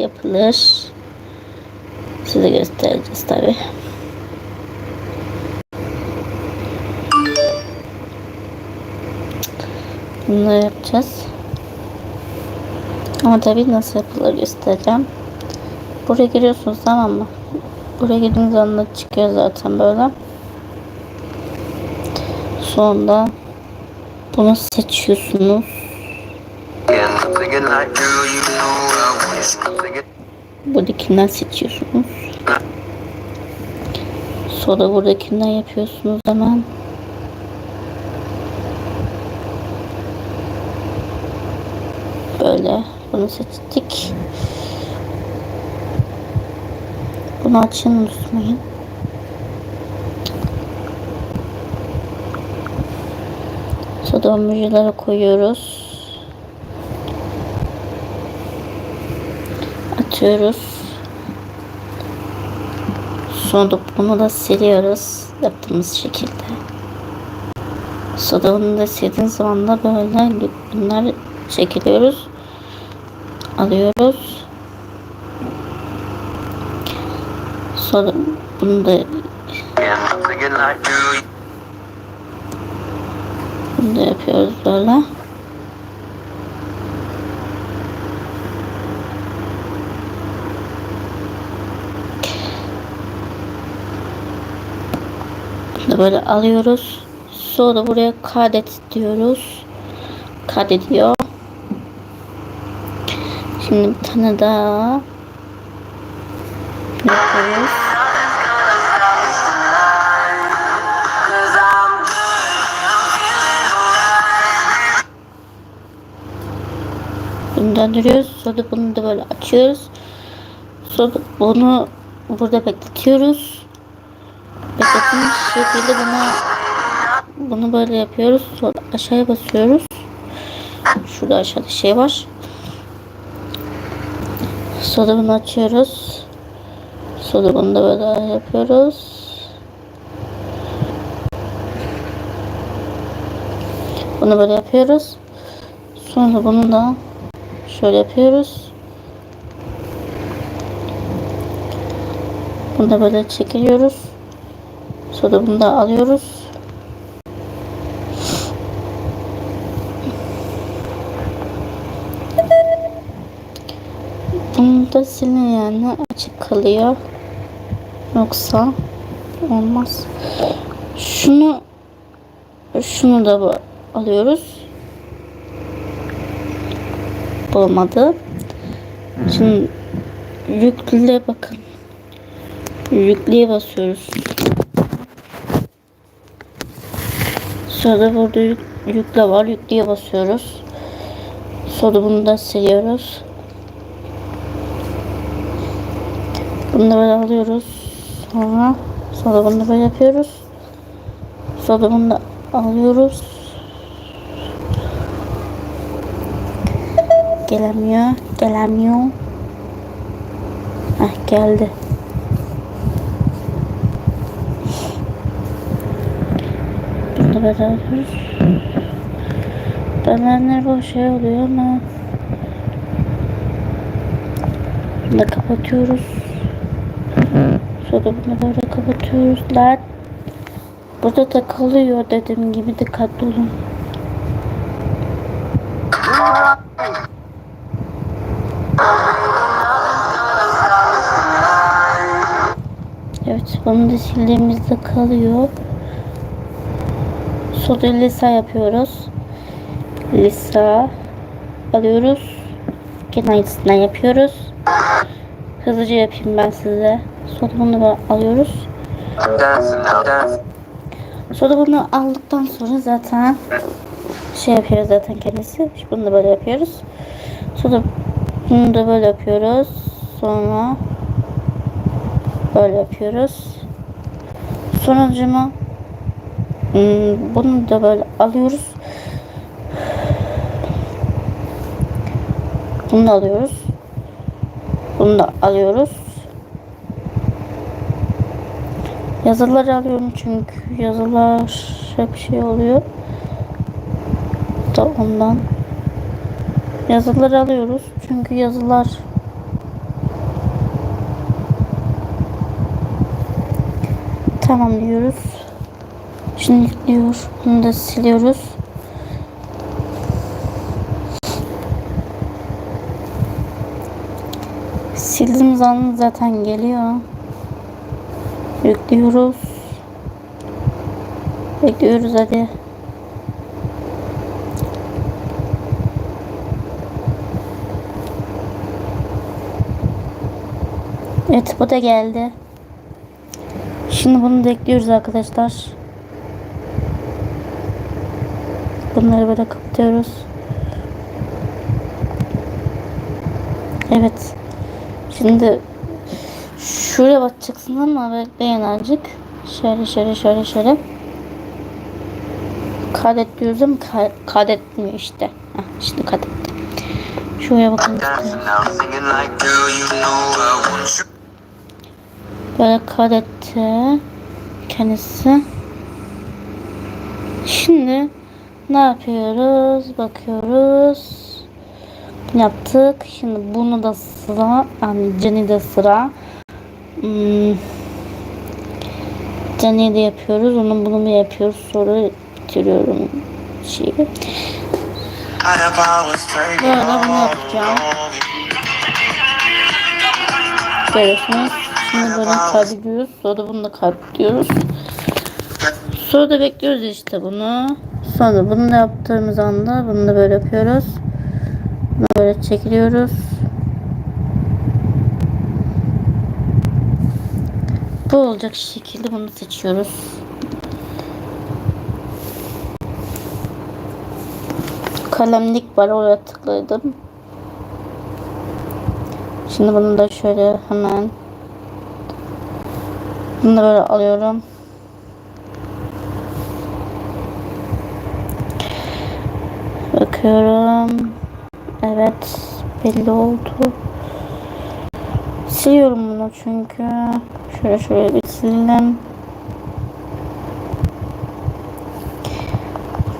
yapılır. Size göstereceğiz tabi. Bunları yapacağız. Ama tabi nasıl yapılır göstereceğim. Buraya giriyorsunuz tamam mı? Buraya girdiğiniz anda çıkıyor zaten böyle. Sonra bunu seçiyorsunuz. Buradakinden seçiyorsunuz. Sonra buradakinden yapıyorsunuz hemen. Böyle bunu seçtik. Bunu açın unutmayın. Sonra müjdelere koyuyoruz. Atıyoruz. Sonra bunu da siliyoruz yaptığımız şekilde. Sonra bunu da sildiğiniz zaman da böyle bunlar çekiliyoruz. Alıyoruz. Sonra bunu da bunu da yapıyoruz böyle. Böyle alıyoruz. Sonra buraya kaydet diyoruz. Kaydediyor. Şimdi bir tane daha yapıyoruz. Bunu döndürüyoruz. Sonra bunu da böyle açıyoruz. Sonra bunu burada bekletiyoruz. Beklettiğimiz şekilde bunu bunu böyle yapıyoruz. Sonra aşağıya basıyoruz. Şurada aşağıda şey var. Sonra bunu açıyoruz. Sonra bunu da böyle yapıyoruz. Bunu böyle yapıyoruz. Sonra bunu da şöyle yapıyoruz. Bunu da böyle çekiliyoruz. Sonra bunu da alıyoruz. Bunu da silin yani açık kalıyor. Yoksa olmaz. Şunu şunu da alıyoruz. Olmadı. Şimdi yükle bakın. Yükleye basıyoruz. Sonra burada yük, yükle var. Yükleye basıyoruz. Sonra bunu da siliyoruz. Bunu da böyle alıyoruz. Sonra sonra bunu da böyle yapıyoruz. Sonra bunu da alıyoruz. Gelemiyor. Gelemiyor. Heh geldi. Böyle alıyoruz. Benler bu şey oluyor ama bunu da kapatıyoruz. Sonra bunu böyle kapatıyoruz. Lan burada da kalıyor dediğim gibi dikkatli olun. Evet bunu da sildiğimizde kalıyor. Sonra lisa yapıyoruz. Lisa alıyoruz. Aynısından yapıyoruz. Hızlıca yapayım ben size. Sonra bunu alıyoruz. Sonra bunu aldıktan sonra zaten şey yapıyoruz zaten kendisi. Bunu da böyle yapıyoruz. Sonra bunu da böyle yapıyoruz. Sonra böyle yapıyoruz. Sonucuma ee, bunu da böyle alıyoruz. Bunu da alıyoruz. Bunu da alıyoruz. Yazıları alıyorum çünkü yazılar hep şey oluyor. Da ondan yazıları alıyoruz çünkü yazılar tamam diyoruz. Şimdi diyor. Bunu da siliyoruz. Sildiğimiz zaman zaten geliyor. Yüklüyoruz. Bekliyoruz hadi. Evet bu da geldi. Şimdi bunu da ekliyoruz arkadaşlar. Bunları böyle kapatıyoruz. Evet. Şimdi şuraya bakacaksın ama bekleyin azıcık. Şöyle şöyle şöyle şöyle. Kaydet diyoruz ama kay- kaydetmiyor işte. Heh, şimdi kaydetti. Şuraya you. Böyle kaydetti kendisi. Şimdi ne yapıyoruz? Bakıyoruz. Yaptık. Şimdi bunu da sıra. Yani Jenny de sıra. Hmm. Jenny'i de yapıyoruz. Onun bunu mu yapıyoruz? Sonra bitiriyorum şeyi. Böyle bunu yapacağım. Görüyorsunuz. Şimdi böyle kaydediyoruz. Sonra bunu da kaydediyoruz. Sonra da bekliyoruz işte bunu. Sonra bunu da yaptığımız anda bunu da böyle yapıyoruz. Böyle çekiliyoruz. Bu olacak şekilde bunu seçiyoruz. Kalemlik var oraya tıkladım. Şimdi bunu da şöyle hemen bunu da böyle alıyorum. Bakıyorum. Evet. Belli oldu. Siliyorum bunu çünkü. Şöyle şöyle bir silelim.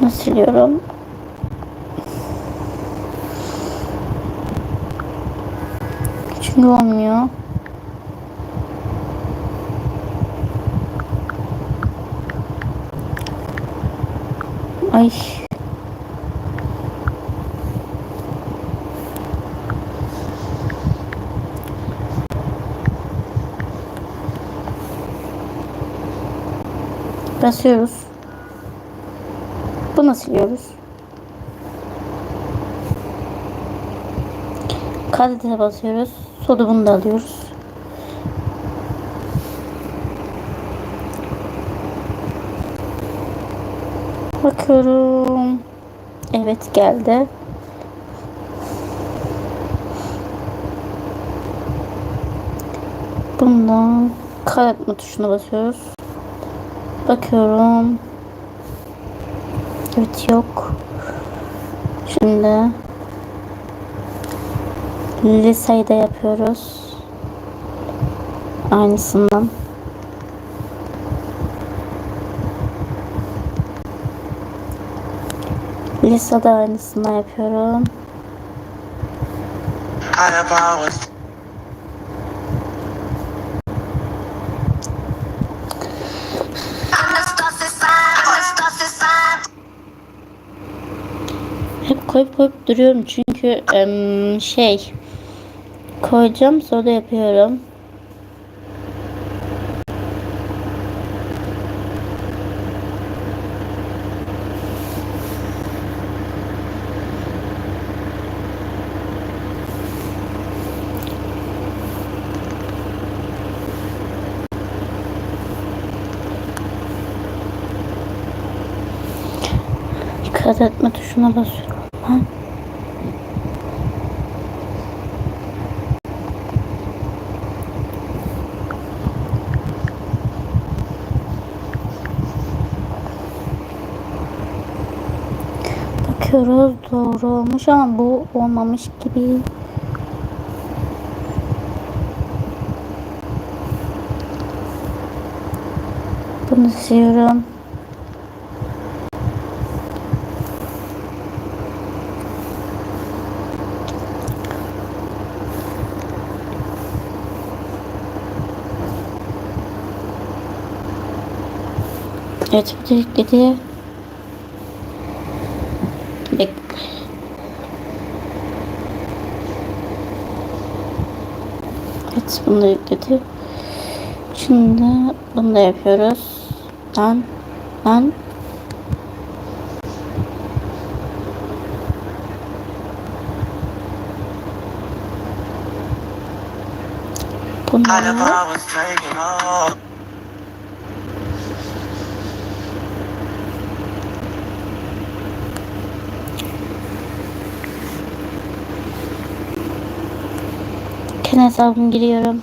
Bunu siliyorum. Çünkü olmuyor. Basıyoruz. Bunu siliyoruz. Kaydete basıyoruz. Sonra bunu da alıyoruz. Bakıyorum. Evet geldi. Bundan kaydetme tuşuna basıyoruz. Bakıyorum. Evet yok. Şimdi Lisa'yı da yapıyoruz. Aynısından. Lisa da aynısından yapıyorum. Out koyup koyup duruyorum çünkü şey koyacağım sonra yapıyorum. Dikkat etme tuşuna basıyorum ben. Bakıyoruz doğru olmuş ama bu olmamış gibi. Bunu siliyorum. Evet yükledi. Bek. Evet bunu da yükledi. Şimdi bunu da yapıyoruz. Lan lan Kind kendi hesabım giriyorum.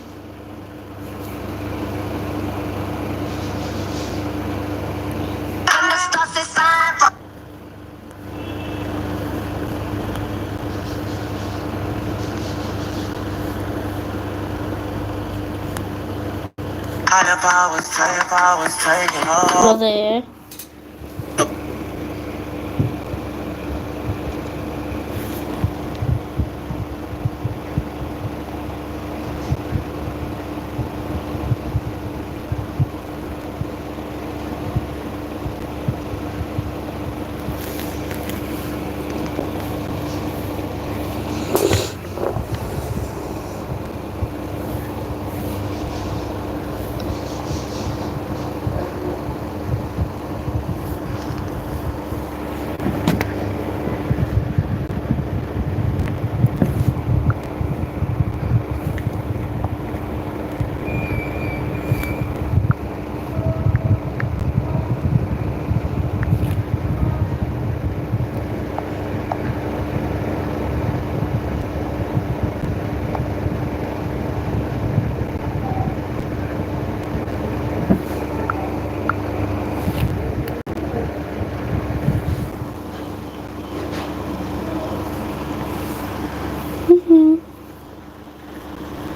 Kind